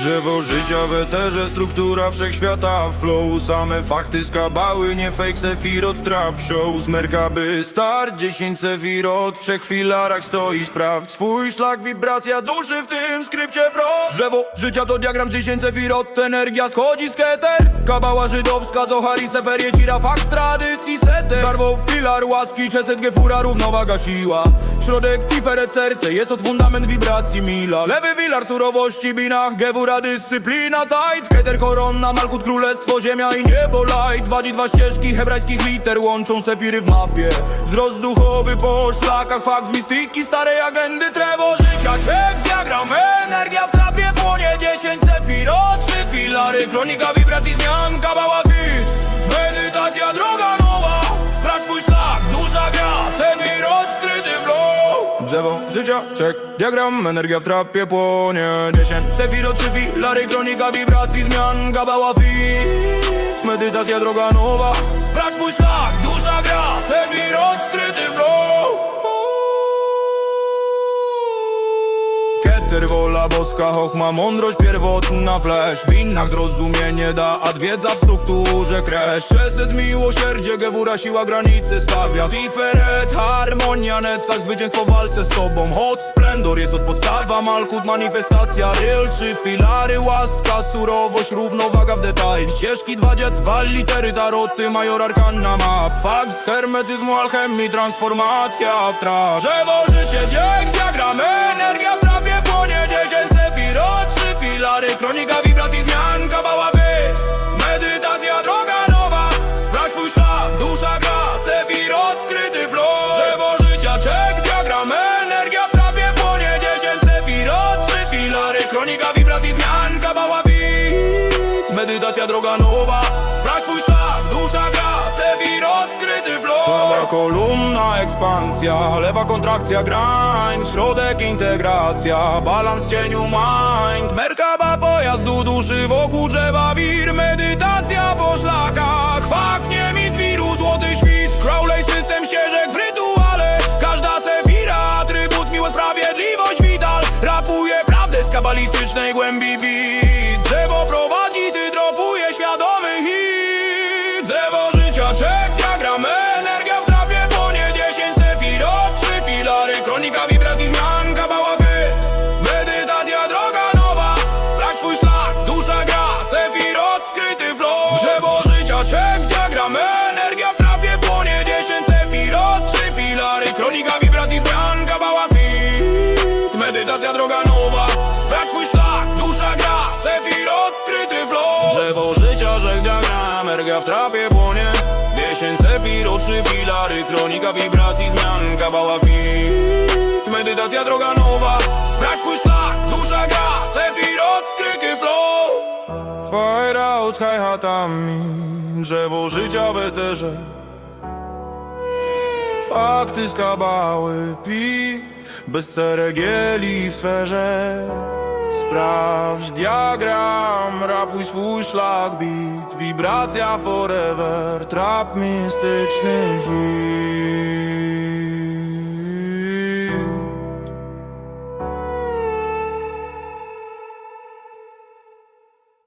Drzewo życia w eterze, struktura wszechświata Flow, same fakty skabały, nie fake sefirot Trap show, smerka by start 10 sefirot, w trzech filarach stoi. Sprawdź swój szlak, wibracja duszy w tym skrypcie pro. Drzewo życia to diagram 10 sefirot Energia schodzi z keter. Kabała żydowska, Zohar i Seferie Cira fakt tradycji seter. Barwą filar łaski, czeset gefura, równowaga siła. Środek tiferet serce, jest od fundament wibracji mila. Lewy filar surowości, binach, gewura dyscyplina tight. Keter koronna, malkut królestwo, ziemia i niebo light. Wadzi dwa ścieżki hebrajskich liter, łączą sefiry w mapie. Wzrost duchowy po szlakach, fakt z mistyki starej agendy Trewo życia, czek, diagram, energia w trapie płonie. 10 sefirot, trzy filary Kronika wibracji zmian, kabała Drzewo życia, czek, diagram Energia w trapie płonie. 10 Sefirot, trzy filary Kronika wibracji zmian, kabała fit. Medytacja, droga nowa. Sprawdź swój szlak, dusza gra Sefirot skryty Keter, wola boska, chochma, mądrość pierwotna flash. Binnach zrozumienie da, a wiedza w strukturze crash Przesyt, miłosierdzie, gewura, siła granicy stawia. Tiferet, harmonia, necach, zwycięstwo walce z sobą. Hot splendor jest od podstawa, malkut, manifestacja. Real, trzy filary, łaska, surowość, równowaga w detail Ścieżki, dwa dwa litery, taroty, major, arkanna, map Fakt z hermetyzmu, alchemii, transformacja w trap Drzewo, życie, dziek, droga nowa. Sprawdź swój szlak, dusza gra Sefirot, skryty flow. Prawa kolumna, ekspansja Lewa kontrakcja, grind Środek, integracja Balans cieniu, mind. Merkaba pojazdu, duszy wokół drzewa Drzewo życia, czek, diagram, energia w trapie płonie. 10 sefirot, trzy filary. Kronika wibracji zmian, kabała fit. Medytacja, droga nowa. Sprawdź swój szlak, dusza gra. Sefirot, skryty flow. Fire out hi-hatami Drzewo życia w eterze. Fakty z kabały pi. Bez ceregieli w sferze Sprawdź diagram Rapuj swój szlak beat Wibracja forever Trap mistyczny hit